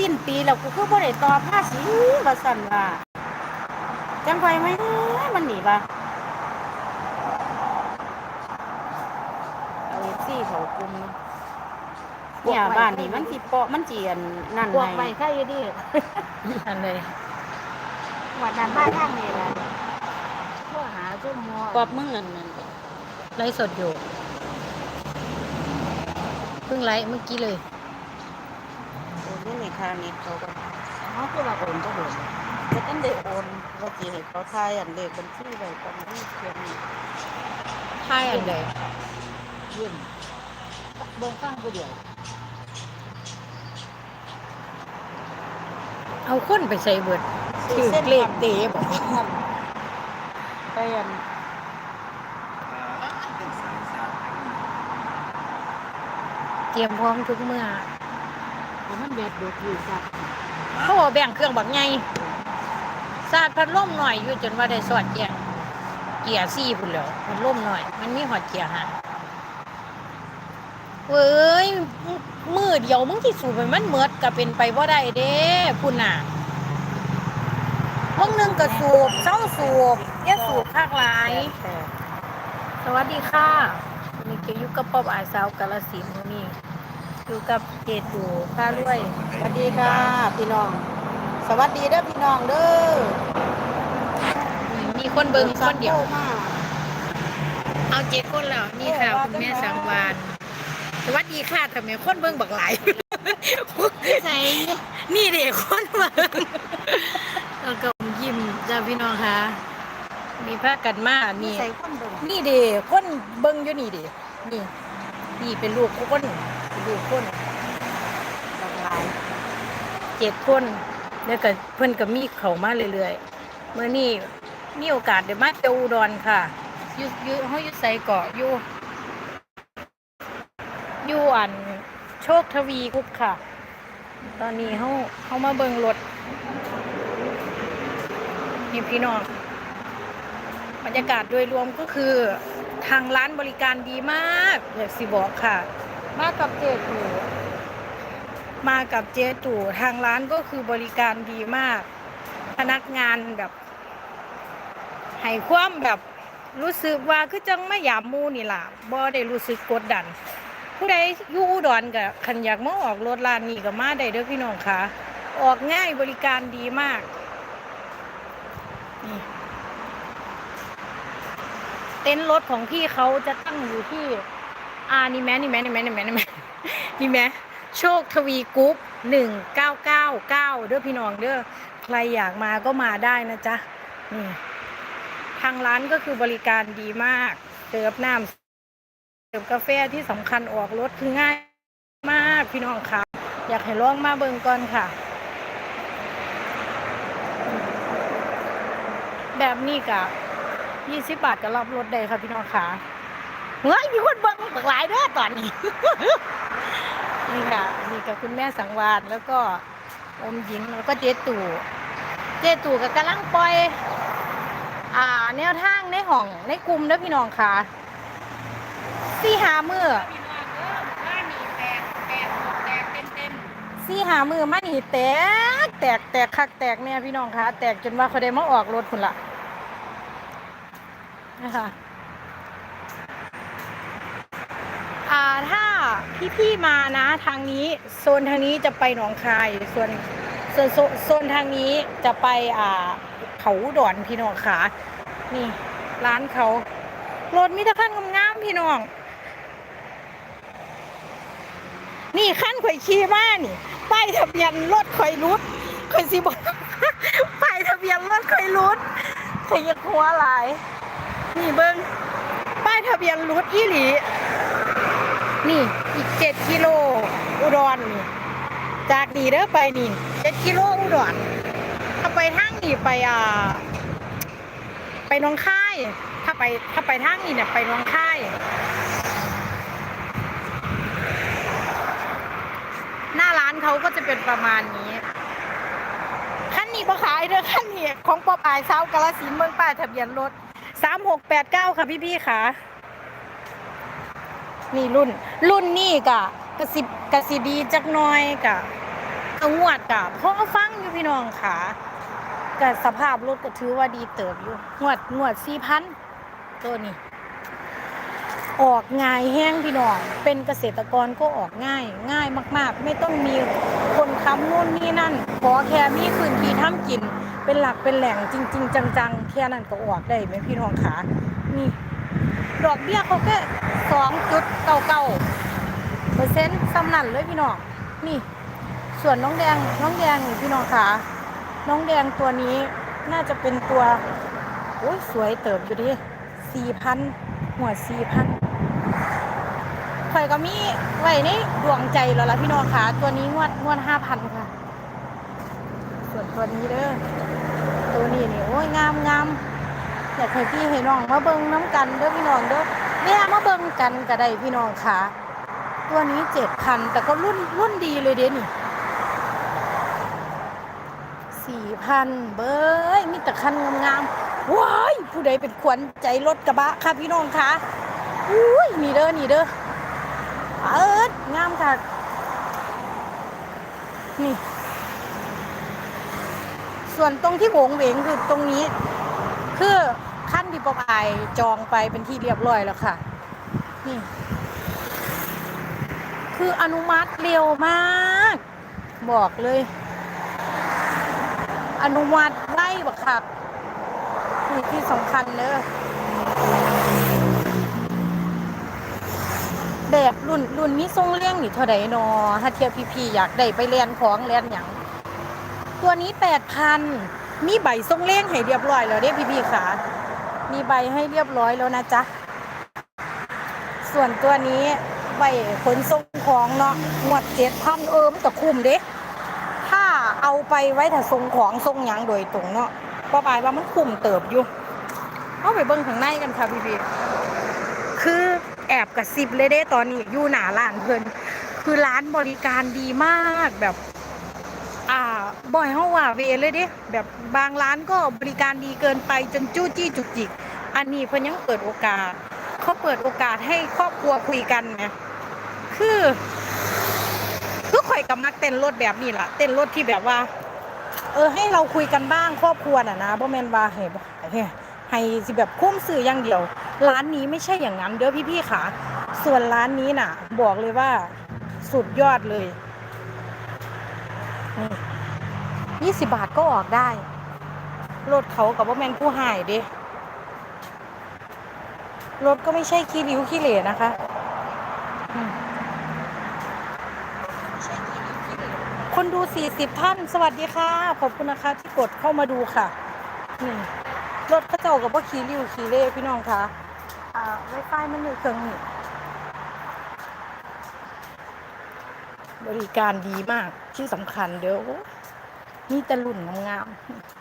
สิ้นปีแล้วกูคือบ่ได้ต่อภาษีว่าซั่นว่าจังไผไหมมันหนีบ่เอาซี่เขากลุ่มเนี่ยบ้านนี่มันสิเปาะมันสิอันนั่นบวกไปให้ใครอยู่ดิอันเลยวัดนั้นบ้านทางนี้ล่ะพวกหาจุ่มหมอปอบมึงอันนั้นไลฟ์สดอยู่เพิ่งไลฟ์เมื่อกี้เลย โอนนี่ในค่าเน็ตเขาก็เขาคือว่าโอนก็โดนแต่กันได้โอนว่าสิให้เขาทายอันเลขบัญชีไว้ตอนนี้เขียนนี่ใช่อันใดเยี่ยมเบิ่งฟังผู้เดียว เอาคนไปใส่เบิดถือเลขเตะบอกไปอันเตรียมพร้อมทุกเมื่อ แต่มันแบบเด็กอยู่จ้ะเขาบอกแบ่งเครื่องบักไงสาดพัดลมหน่อยอยู่จนว่าได้สอดแยงเกียร์ซี่พุ่นแล้วพัดลมหน่อย มันมีหอดเกียร์ห่างเว้ยมือเดียวมึงที่สูบไปมันเมิดก็เป็นไปบ่ได้เด้พุ่นน่ะมึงหนึงก็สูบเศร้าสูบแย่สูบภาคหลายแต่สวัสดีค่ะวันนี้เกอยู่กับป๊อบอายสาวกาลสินธุ์มื้อนี้ อยู่กับเจตูพารวยสวัสดีค่ะ พี่น้อง สวัสดีเด้อพี่น้องเด้อมีคนเบิ่งคนเดียวมาเอาเจ็ดคนแล้วนี่ค่ะคุณแม่สังวานสวัสดีค่ะทำไมคนเบิ่งบักหลายใส่นี่เด็กคนเบิ่งแล้วก็อมยิ้มจ้าพี่น้องค่ะมีผ้ากันมานี่ ใส่คนเบิ่งนี่เด็กคนเบิ่งอยู่นี่เด็นี่ นี่เป็นลูกคน เป็นลูคนหลากหลายเจ็ดคนแล้วก็เพิ่อนก็มีเขามาเรื่อยๆเมื่อนี้มีโอกาสได้มาเที่ยวอุดรค่ะอยู่อยู่เฮาอยู่ไสเกาะอยู่อยู่อันโชคทวีกุ๊กค่ะ ตอนนี้เฮาเฮามาเบิงรถนี่พี่น้องบรรยากาศโดยรวมก็คือทางร้านบริการดีมากอยากสิบอกค่ะ มากับเจตู มากับเจตูทางร้านก็คือบริการดีมาก พนักงานแบบให้ความแบบรู้สึกว่าคือจังไม่หยามมูนี่ล่ะบ่ได้รู้สึกกดดัน ผู้ใดอยู่อุดรกับขันอยากมาออกรถร้านนี้ก็มาได้เด้อพี่น้องค่ะออกง่ายบริการดีมากนี่เต็นท์รถของพี่เขาจะตั้งอยู่ที่ อ่านี่แม่นี่แม่นี่แม่นี่แม่นี่แม่นี่แม่โชคทวีกรุ๊ปหนึ่งเก้าเก้าเก้าเด้อพี่น้องเด้อใครอยากมาก็มาได้นะจ๊ะนี่ทางร้านก็คือบริการดีมากเสิร์ฟน้ำเสิร์ฟกาแฟที่สำคัญออกรถคือง่ายมากพี่น้องค่ะ อยากให้ลองมาเบิ่งก่อนค่ะ แบบนี้กะยี่สิบบาทก็รับรถได้ค่ะพี่น้องค่ะ เฮ้ยมีคนเบิ่งบักหลายเด้อตอนนี้ นี่ค่ะนี่กับคุณแม่สังวาสแล้วก็อมหญิงแล้วก็เจตู่เจตู่กับกำลังปล่อย อ่า แนวทางในห้องในกลุ่มเด้อพี่น้องค่ะสี่หามือสี่หามือมันนี่แตก แตกแตกคักแตกเนี่ยพี่น้องค่ะแตกจนว่าเขาได้มาออกรถคุณละนะคะ อ่า ถ้าพี่ๆมานะทางนี้โซนทางนี้จะไปหนองคายส่วนส่วนโซนทางนี้จะไปอ่าเขาดอนพี่น้องขานี่ ร้านเขารถมีแต่ขั้นงามๆพี่น้อง นี่ขั้นข่อยขี่มานี่ป้ายทะเบียนรถข่อยรุดข่อยสิบอกป้ายทะเบียนรถข่อยรุดข่อยอยากหัวหลาย นี่เบิ้งป้ายทะเบียนรุดอีหลี นี่อีกเจ็ดกิโลอุดรนี่จากดีเด้อไปนี่เจ็ดกิโลอุดรถ้าไปทางนี่ไปอ่า ไปน้องค่าย ถ้าไปถ้าไปทางนี้เนี่ยไปน้องค่ายหน้าร้านเขาก็จะเป็นประมาณนี้ขั้นนี้บ่ขายเด้อขั้นนี้ของปอบอายสากาลสินเมืองป้ายทะเบียนรถสามหกแปดเก้าค่ะพี่ๆค่ะ นี่รุ่น รุ่นนี่กะกระสิบกระสิดีจักน้อยกะงวดกับพ่อฟังอยู่พี่น้องค่ะแต่สภาพรถก็ถือว่าดีเติบอยู่งวดงวดสี่พันตัวนี้ ออกง่ายแห้งพี่น้อง เป็นเกษตรกรก็ออกง่ายง่ายมาก ๆ ไม่ต้องมีคนค้ำนู่นนี่นั่นขอแค่มีพื้นที่ทำกิน เป็นหลักเป็นแหล่งจริง ๆ จังๆแค่นั้นก็ออกได้ไหมพี่น้องขา ดอกเบี้ยเขาแค่สองจุดเก้าเก้าเปอร์เซ็นต์สำนันเลยพี่น้องนี่ ส่วนน้องแดงน้องแดงนี่พี่น้องขาน้องแดงตัวนี้น่าจะเป็นตัวโอ้ยสวยเติบอยู่ดิสี่พันหัวสี่พันข่อยก็มีไว้ในดวงใจแล้วล่ะพี่น้องขาตัวนี้งวดงวดห้าพันค่ะ ส่วนตัวนี้เด้อตัวนี้นี่โอ้ยงามงาม อยากให้พี่ให้น้องมาเบิ่งน้ำกันเด้อพี่น้องเด้อเนี่ยมาเบิ่งกันก็ได้พี่น้องค่ะ ตัวนี้เจ็ดพันแต่ก็รุ่นรุ่นดีเลยเด้นี่สี่พันเบ้ยมีแต่คันงามๆว้ายผู้ใดเป็นขวัญใจรถกระบะค่ะพี่น้องค่ะอุ้ยนี่เด้อนี่เด้อเอิดงามค่ะ นี่ ส่วนตรงที่โหวงเหวงคือตรงนี้ คือขั้นที่ปอายจองไปเป็นที่เรียบร้อยแล้วค่ะ นี่ คืออนุมัติเร็วมาก บอกเลย อนุมัติไล่บักคักนี่ที่สำคัญเนอะแบบรุ่นรุ่นมีทรงเลี้ยงนี่เท่าไดนอถ้าเทียบพี่ๆอยากได้ไปเรียนของเรียนอย่าง ตัวนี้แปดพัน มีใบทรงเล่งให้เรียบร้อยแล้วเด้พี่พี่ๆค่ะมีใบให้เรียบร้อยแล้วนะจ๊ะ ส่วนตัวนี้ใบขนส่งของเนาะหมดเจ็ดพันเอิมนกับคุ้มเด้ถ้าเอาไปไว้ถ้าส่งของส่งหยังโดยตรงเนาะป้าปายว่ามันคุ้มเติบอยู่เอาไปเบิ่งข้างในกันค่ะพี่พี่คือแอบกระซิบเลยเด้ตอนนี้อยู่หนาร้านเพิ่นคือร้านบริการดีมากแบบ บ่อยเฮาว่าเวเลยเด้แบบบางร้านก็บริการดีเกินไปจนจู้จี้จุกจิก อันนี้เพิ่นยังเปิดโอกาสเขาเปิดโอกาสให้ครอบครัวคุยกันไงคือคือข่อยกับมักเต้นรถแบบนี้ล่ะ เต้นรถที่แบบว่า เออ ให้เราคุยกันบ้างครอบครัวน่ะนะบ่แม่นว่าให้บ่ให้ให้สิแบบคุ้มสื่ออย่างเดียว ร้านนี้ไม่ใช่อย่างนั้นเด้อพี่ๆค่ะ ส่วนร้านนี้น่ะ บอกเลยว่า สุดยอดเลยนี่ ยี่สิบาทก็ออกได้ รถเขากับว่าแมนผู้หายเด้รถก็ไม่ใช่ขี้ริ้วขี้เหร่นะคะคนดูสี่สิบท่าน สวัสดีค่ะ ขอบคุณนะคะที่กดเข้ามาดูค่ะนี่รถกระเจ้ากับว่าขี้ริ้วขี้เหร่พี่น้องคะอ่าไวไฟมันอยู่เครื่องนี้บริการดีมากที่สำคัญเดี๋ยว มีต่รุ่นงาม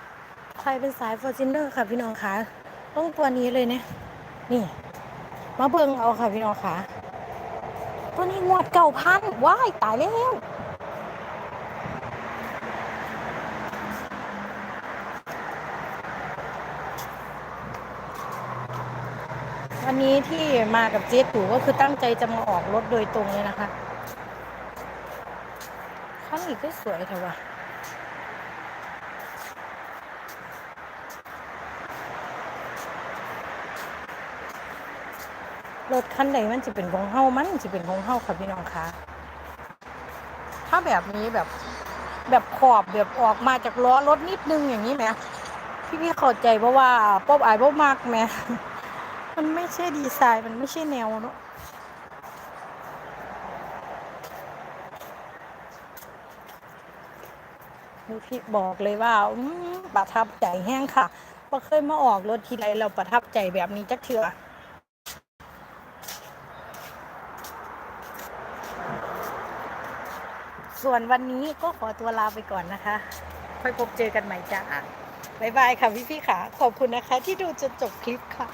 ๆใครเป็นสายฟอร์จินเดอร์ค่ะพี่น้องคะต้องตัวนี้เลยเนี่ยนี่ มาเบิ่งเอาค่ะพี่น้องคะตัวนี้งวดเก่าพันว้ายตายแล้ววันนี้ที่มากับเจ๊ตู่ก็คือตั้งใจจะมาออกรถโดยตรงเลยนะคะข้างนี้ก็สวยเถอะวะ รถคันใดมันจะเป็นของเฮามันจะเป็นของเฮาค่ะพี่น้องคะถ้าแบบนี้แบบแบบขอบแบบออกมาจากล้อรถนิดนึงอย่างนี้ไหมพี่พี่เข้าใจเพราะว่าป๊อบอายป๊อบมากไหมมันไม่ใช่ดีไซน์มันไม่ใช่แนวเนาะพี่บอกเลยว่าประทับใจแห้งค่ะพอเคยมาออกรถทีไรเราประทับใจแบบนี้จักเถื่อ ส่วนวันนี้ก็ขอตัวลาไปก่อนนะคะ ค่อยพบเจอกันใหม่จ้าบ๊ายบายค่ะพี่พี่ๆค่ะขอบคุณนะคะ ที่ดูจนจบคลิปค่ะ